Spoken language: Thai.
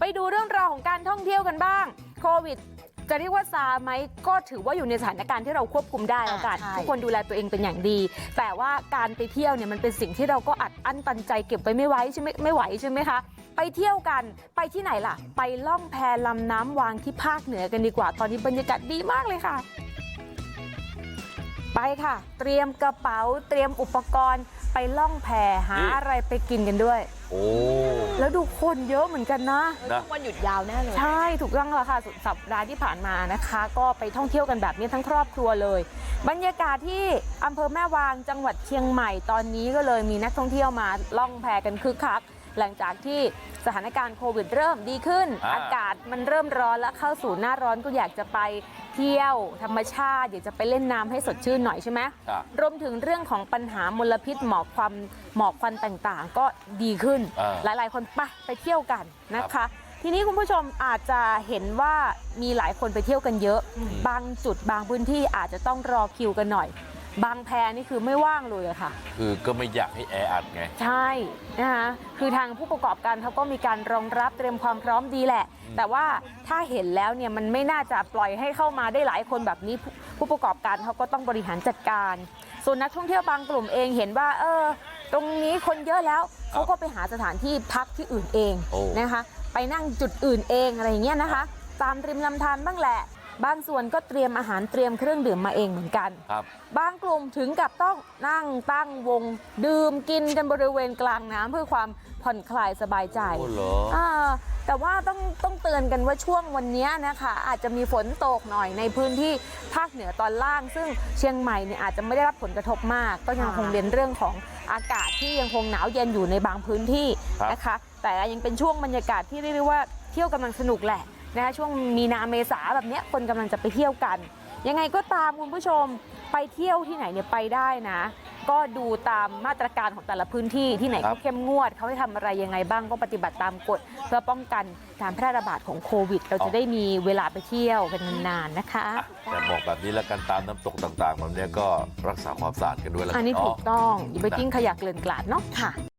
ไปดูเรื่องราวของการท่องเที่ยวกันบ้าง โควิดจะเรียกว่าซาไหมก็ถือว่าอยู่ในสถานการณ์ที่เราควบคุมได้แล้วกันอ่าใช่ทุกคนดูแลตัวเองเป็นอย่างดี แต่ว่าการไปเที่ยวเนี่ยมันเป็นสิ่งที่เราก็อัดอั้นตันใจเก็บไว้ไม่ไหวใช่ไหมไม่ไหวใช่ไหมคะไปเที่ยวกันไปที่ไหนล่ะ ไปล่องแพลำน้ำวางที่ภาคเหนือกันดีกว่า ตอนนี้บรรยากาศดีมากเลยค่ะ ไปค่ะ เตรียมกระเป๋าเตรียมอุปกรณ์ไปล่องแพหานี่อะไรไปกินกันด้วย โอ้แล้วดูคนเยอะเหมือนกันนะนะวันหยุดยาวแน่เลย ใช่ถูกต้องแล้วค่ะสุดสัปดาห์ที่ผ่านมานะคะ ก็ไปท่องเที่ยวกันแบบนี้ทั้งครอบครัวเลย บรรยากาศที่อำเภอแม่วางจังหวัดเชียงใหม่ตอนนี้ก็เลยมีนักท่องเที่ยวมาล่องแพกันคึกคัก หลังจากที่สถานการณ์โควิดเริ่มดีขึ้นอ่าอากาศมันเริ่มร้อนแล้วเข้าสู่หน้าร้อนก็อยากจะไปเที่ยวธรรมชาติอยากจะไปเล่นน้ำให้สดชื่นหน่อยใช่ไหมอะรวมถึงเรื่องของปัญหามลพิษหมอกความหมอกควันต่างๆ ก็ดีขึ้นอ่าหลายๆ คนไปไปเที่ยวกันนะคะทีนี้คุณผู้ชมอาจจะเห็นว่ามีหลายคนไปเที่ยวกันเยอะ บางจุดบางพื้นที่อาจจะต้องรอคิวกันหน่อย บางแพนี่คือไม่ว่างเลยอะค่ะ คือก็ไม่อยากให้แออัดไง ใช่นะคะคือทางผู้ประกอบการเขาก็มีการรองรับเตรียมความพร้อมดีแหละ แต่ว่าถ้าเห็นแล้วเนี่ยมันไม่น่าจะปล่อยให้เข้ามาได้หลายคนแบบนี้ ผู้ผู้ประกอบการเขาก็ต้องบริหารจัดการ ส่วนนักท่องเที่ยวบางกลุ่มเองเห็นว่า เออ ตรงนี้คนเยอะแล้วเขาก็ไปหาสถานที่พักที่อื่นเองโอ้นะคะ ไปนั่งจุดอื่นเองอะไรอย่างเงี้ยนะคะ ตามริมลำธารบ้างแหละ บางส่วนก็เตรียมอาหารเตรียมเครื่องดื่มมาเองเหมือนกันครับบางกลุ่มถึงกับต้องนั่งตั้งวง ดื่มกินกันบริเวณกลางน้ำเพื่อความผ่อนคลายสบายใจโอ้เหรออ่าแต่ว่าต้องต้องเตือนกันว่าช่วงวันนี้นะคะ อาจจะมีฝนตกหน่อยในพื้นที่ภาคเหนือตอนล่าง ซึ่งเชียงใหม่เนี่ยอาจจะไม่ได้รับผลกระทบมาก ก็ยังคงเรียนเรื่องของอากาศที่ยังคงหนาวเย็นอยู่ในบางพื้นที่ครับนะคะ แต่ยังเป็นช่วงบรรยากาศที่เรียกได้ว่าเที่ยวกำลังสนุกแหละ นะคะช่วงมีนาเมษาแบบเนี้ยคนกำลังจะไปเที่ยวกัน ยังไงก็ตามคุณผู้ชมไปเที่ยวที่ไหนเนี่ยไปได้นะ ก็ดูตามมาตรการของแต่ละพื้นที่ที่ไหนครัเขาบเข้มงวดเขาให้ทำอะไรยังไงบ้างก็ปฏิบัติตามกฎเพื่อป้องกันการแพร่ระบาดของโควิด เราจะได้มีเวลาไปเที่ยวกันนานๆนะคะอะแต่บอกแบบนี้แล้วกันตามน้ำตกต่างๆแบบเนี้ยก็รักษาความสะอาดกันด้วยแล้วอักันนนี้ถูเนาะกต้องอย่าไปทิ้งขยะเกลื่อนกลาดเนาะค่ะ